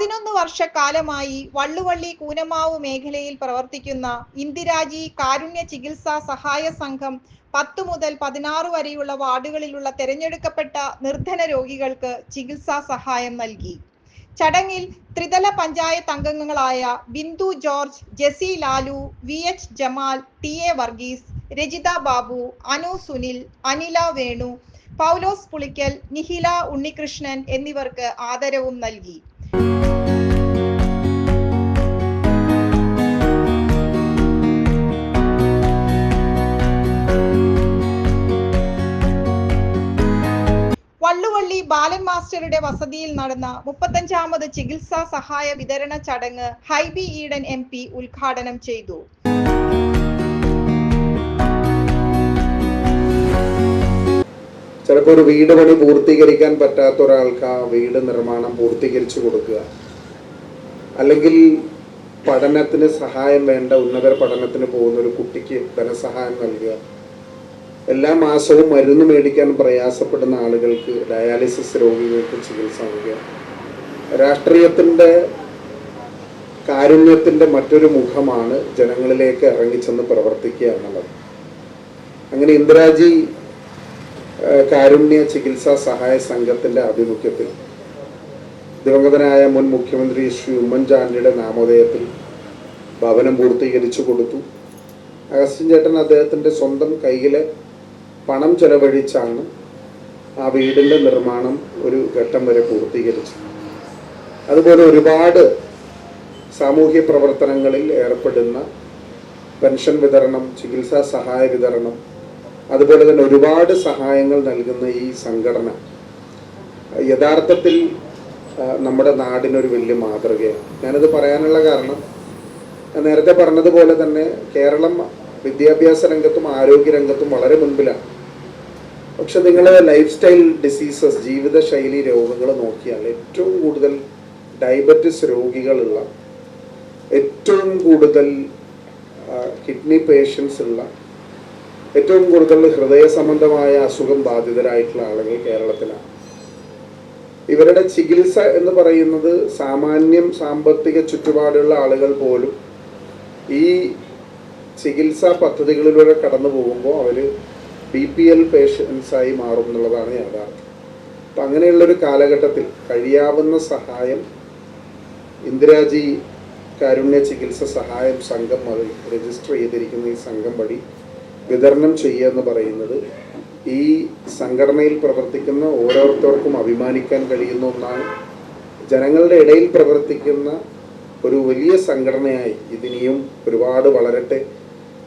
പതിനൊന്ന് വർഷക്കാലമായി വള്ളുവള്ളി കൂനമാവ് മേഖലയിൽ പ്രവർത്തിക്കുന്ന ഇന്ദിരാജി കാരുണ്യ ചികിത്സാ സഹായ സംഘം പത്ത് മുതൽ പതിനാറ് വരെയുള്ള വാർഡുകളിലുള്ള തെരഞ്ഞെടുക്കപ്പെട്ട നിർധന രോഗികൾക്ക് ചികിത്സാ സഹായം നൽകി. ചടങ്ങിൽ ത്രിതല പഞ്ചായത്ത് അംഗങ്ങളായ Bindu George Jessy Lalu V H Jamal T A Varghese Rajitha Babu Anu Sunil Anila Venu Paulose Pulickal Nihila Unnikrishnan എന്നിവർക്ക് ആദരവും നൽകി. ബാലൻ മാസ്റ്ററുടെ വസതിയിൽ നടന്ന മുപ്പത്തഞ്ചാമത് ചികിത്സാ സഹായ വിതരണ ചടങ്ങ് ഹൈബി ഈഡൻ എം പി ഉദ്ഘാടനം ചെയ്തു. ചിലപ്പോൾ ഒരു വീട് പണി പൂർത്തീകരിക്കാൻ പറ്റാത്ത ഒരാൾക്ക് ആ വീട് നിർമ്മാണം പൂർത്തീകരിച്ചു കൊടുക്കുക. അല്ലെങ്കിൽ പഠനത്തിന് സഹായം വേണ്ട ഉന്നത പഠനത്തിന് പോകുന്ന ഒരു കുട്ടിക്ക് ധനസഹായം നൽകുക. എല്ലാ മാസവും മരുന്ന് മേടിക്കാൻ പ്രയാസപ്പെടുന്ന ആളുകൾക്ക് ഡയാലിസിസ് രോഗികൾക്ക് ചികിത്സ നൽകുക. രാഷ്ട്രീയത്തിന്റെ കാരുണ്യത്തിന്റെ മറ്റൊരു മുഖമാണ് ജനങ്ങളിലേക്ക് ഇറങ്ങിച്ചെന്ന് പ്രവർത്തിക്കുക എന്നുള്ളത്. അങ്ങനെ ഇന്ദിരാജി കാരുണ്യ ചികിത്സാ സഹായ സംഘത്തിന്റെ ആഭിമുഖ്യത്തിൽ ദിവംഗതനായ മുൻ മുഖ്യമന്ത്രി ശ്രീ ഉമ്മൻചാണ്ടിയുടെ നാമോദയത്തിൽ ഭവനം പൂർത്തീകരിച്ചു കൊടുത്തു. അഗസ്റ്റിൻ ചേട്ടൻ അദ്ദേഹത്തിന്റെ സ്വന്തം കയ്യിലെ പണം ചെലവഴിച്ചാണ് ആ വീടിന്റെ നിർമ്മാണം ഒരു ഘട്ടം വരെ പൂർത്തീകരിച്ചു അതുപോലെ ഒരുപാട് സാമൂഹ്യ പ്രവർത്തനങ്ങളിൽ ഏർപ്പെടുന്ന പെൻഷൻ വിതരണം ചികിത്സാ സഹായ വിതരണം അതുപോലെ തന്നെ ഒരുപാട് സഹായങ്ങൾ നൽകുന്ന ഈ സംഘടന യഥാർത്ഥത്തിൽ നമ്മുടെ നാടിനൊരു വലിയ മാതൃകയാണ്. ഞാനത് പറയാനുള്ള കാരണം നേരത്തെ പറഞ്ഞതുപോലെ തന്നെ കേരളം വിദ്യാഭ്യാസ രംഗത്തും ആരോഗ്യ രംഗത്തും വളരെ മുൻപിലാണ്. പക്ഷെ നിങ്ങൾ ലൈഫ് സ്റ്റൈൽ ഡിസീസസ് ജീവിതശൈലി രോഗങ്ങൾ നോക്കിയാൽ ഏറ്റവും കൂടുതൽ ഡയബറ്റിസ് രോഗികളുള്ള ഏറ്റവും കൂടുതൽ കിഡ്നി പേഷ്യൻസ് ഉള്ള ഏറ്റവും കൂടുതൽ ഹൃദയ സംബന്ധമായ അസുഖം ബാധിതരായിട്ടുള്ള ആളുകൾ കേരളത്തിലാണ്. ഇവരുടെ ചികിത്സ എന്ന് പറയുന്നത് സാമാന്യം സാമ്പത്തിക ചുറ്റുപാടുള്ള ആളുകൾ പോലും ഈ ചികിത്സാ പദ്ധതികളിലൂടെ കടന്നു പോകുമ്പോൾ അവർ ബി പി എൽ പേഷ്യൻസായി മാറും എന്നുള്ളതാണ് യാഥാർത്ഥ്യം. അപ്പം അങ്ങനെയുള്ളൊരു കാലഘട്ടത്തിൽ കഴിയാവുന്ന സഹായം ഇന്ദിരാജി കാരുണ്യ ചികിത്സ സഹായം സംഘം അതിൽ രജിസ്റ്റർ ചെയ്തിരിക്കുന്ന ഈ സംഘം വഴി വിതരണം ചെയ്യുക എന്ന് പറയുന്നത് ഈ സംഘടനയിൽ പ്രവർത്തിക്കുന്ന ഓരോരുത്തർക്കും അഭിമാനിക്കാൻ കഴിയുന്ന ഒന്നാണ്. ജനങ്ങളുടെ ഇടയിൽ പ്രവർത്തിക്കുന്ന ഒരു വലിയ സംഘടനയായി ഇതിനിയും ഒരുപാട് വളരട്ടെ.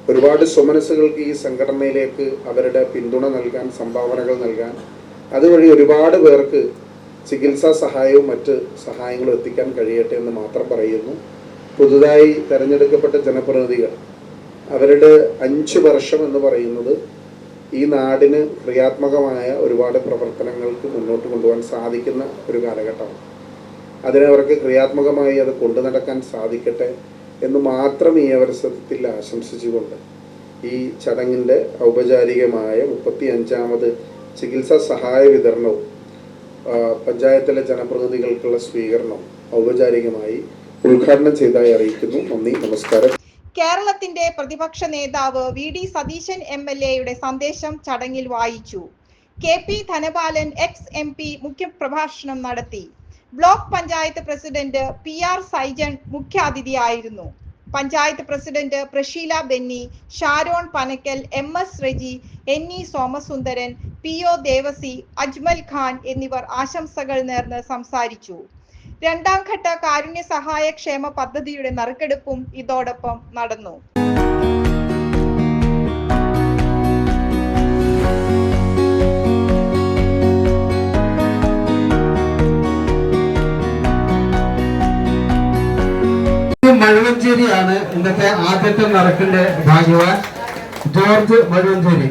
ഒരുപാട് സ്വമനസ്സുകൾക്ക് ഈ സംഘടനയിലേക്ക് അവരുടെ പിന്തുണ നൽകാൻ സംഭാവനകൾ നൽകാൻ അതുവഴി ഒരുപാട് പേർക്ക് ചികിത്സാ സഹായവും മറ്റ് സഹായങ്ങളും എത്തിക്കാൻ കഴിയട്ടെ എന്ന് മാത്രം പറയുന്നു. പുതുതായി തിരഞ്ഞെടുക്കപ്പെട്ട ജനപ്രതിനിധികൾ അവരുടെ അഞ്ച് വർഷം എന്ന് പറയുന്നത് ഈ നാടിന് ക്രിയാത്മകമായ ഒരുപാട് പ്രവർത്തനങ്ങൾക്ക് മുന്നോട്ട് കൊണ്ടുപോകാൻ സാധിക്കുന്ന ഒരു കാലഘട്ടമാണ്. അതിനവർക്ക് ക്രിയാത്മകമായി അത് കൊണ്ടു നടക്കാൻ സാധിക്കട്ടെ എന്ന് മാത്രം ഈ അവസരത്തിൽ ആശംസിച്ചുകൊണ്ട് ഈ ചടങ്ങിന്റെ ഔപചാരികമായ മുപ്പത്തി അഞ്ചാമത് ചികിത്സാ സഹായ വിതരണവും പഞ്ചായത്തിലെ ജനപ്രതിനിധികൾക്കുള്ള സ്വീകരണം ഔപചാരികമായി ഉദ്ഘാടനം ചെയ്തതായി അറിയിക്കുന്നു. നന്ദി നമസ്കാരം. കേരളത്തിന്റെ പ്രതിപക്ഷ നേതാവ് V D Satheesan M L എയുടെ സന്ദേശം ചടങ്ങിൽ വായിച്ചു. K P Dhanapalan ex M P മുഖ്യപ്രഭാഷണം നടത്തി. Block panchayat president P R Saijan മുഖ്യാതിഥിയായിരുന്നു. Panchayat president Prasheela Benny Sharon Panakkal M S Reji N E Somasundaran P O Devasi Ajmal Khan എന്നിവർ ആശംസകൾ നേർന്ന് സംസാരിച്ചു. രണ്ടാം ഘട്ട കാരുണ്യ സഹായ ക്ഷേമ പദ്ധതിയുടെ നറുക്കെടുപ്പും ഇതോടൊപ്പം നടന്നു. മഴുവഞ്ചേരിയാണ് ഇന്നത്തെ ആദ്യത്തെ നടക്കിന്റെ ഭാഗ്യവാൻ ജോർജ് മഴുവഞ്ചേരി